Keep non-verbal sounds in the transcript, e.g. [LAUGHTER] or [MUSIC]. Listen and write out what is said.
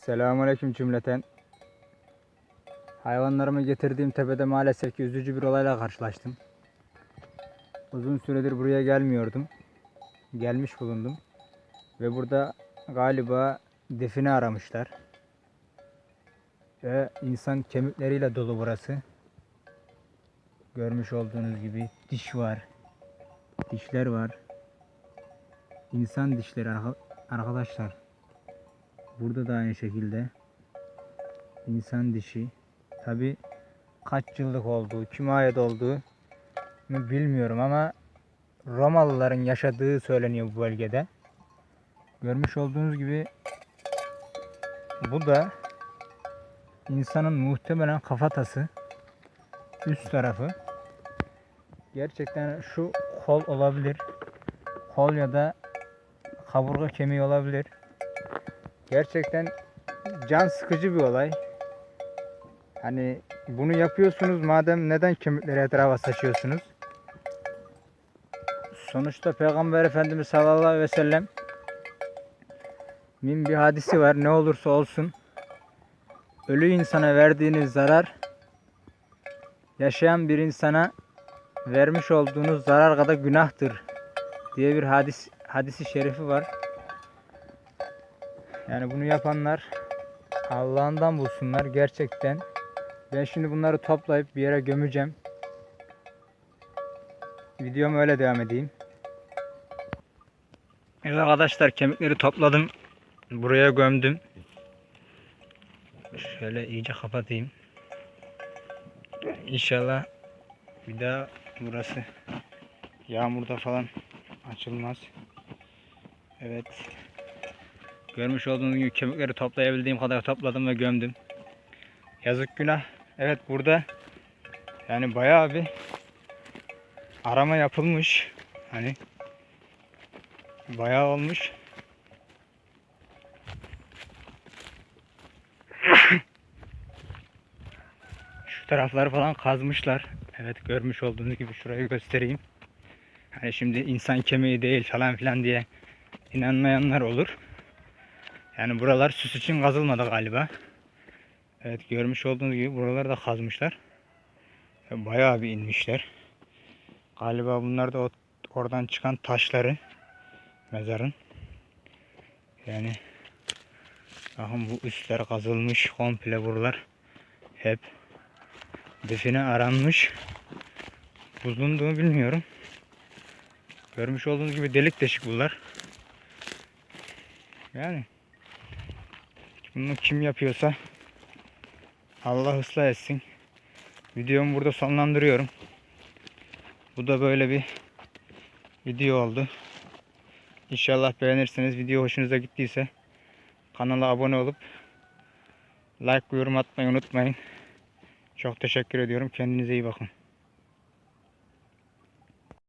Selamünaleyküm cümleten. Hayvanlarımı getirdiğim tepede maalesef ki üzücü bir olayla karşılaştım. Uzun süredir buraya gelmiyordum. Gelmiş bulundum. Ve burada galiba define aramışlar. Ve insan kemikleriyle dolu burası. Görmüş olduğunuz gibi diş var. Dişler var. İnsan dişleri arka- arkadaşlar. Burada da aynı şekilde insan dişi. Tabi kaç yıllık olduğu, kime ait olduğu bilmiyorum ama Romalıların yaşadığı söyleniyor bu bölgede. Görmüş olduğunuz gibi bu da insanın muhtemelen kafatası üst tarafı. Gerçekten şu kol olabilir. Kol ya da kaburga kemiği olabilir. Gerçekten can sıkıcı bir olay. Hani bunu yapıyorsunuz madem neden kemikleri etrafa saçıyorsunuz? Sonuçta Peygamber Efendimiz sallallahu aleyhi ve sellem min bir hadisi var ne olursa olsun ölü insana verdiğiniz zarar yaşayan bir insana vermiş olduğunuz zarar kadar günahtır diye bir hadis hadisi şerifi var. Yani bunu yapanlar Allah'ından bulsunlar gerçekten. Ben şimdi bunları toplayıp bir yere gömeceğim. Videomu öyle devam edeyim. Evet arkadaşlar kemikleri topladım. Buraya gömdüm. Şöyle iyice kapatayım. İnşallah bir daha burası yağmurda falan açılmaz. Evet. Görmüş olduğunuz gibi kemikleri toplayabildiğim kadar topladım ve gömdüm. Yazık günah. Evet burada yani bayağı bir arama yapılmış. Hani bayağı olmuş. [COUGHS] Şu tarafları falan kazmışlar. Evet görmüş olduğunuz gibi şurayı göstereyim. Hani şimdi insan kemiği değil falan filan diye inanmayanlar olur. Yani buralar süs için kazılmadı galiba. Evet görmüş olduğunuz gibi buraları da kazmışlar. Bayağı bir inmişler. Galiba bunlar da oradan çıkan taşları mezarın. Yani bakın bu üstler kazılmış komple buralar. Hep define aranmış. Bulunduğunu bilmiyorum. Görmüş olduğunuz gibi delik deşik bunlar. Yani bunu kim yapıyorsa Allah ıslah etsin. Videomu burada sonlandırıyorum. Bu da böyle bir video oldu. İnşallah beğenirsiniz. Video hoşunuza gittiyse kanala abone olup like yorum atmayı unutmayın. Çok teşekkür ediyorum. Kendinize iyi bakın.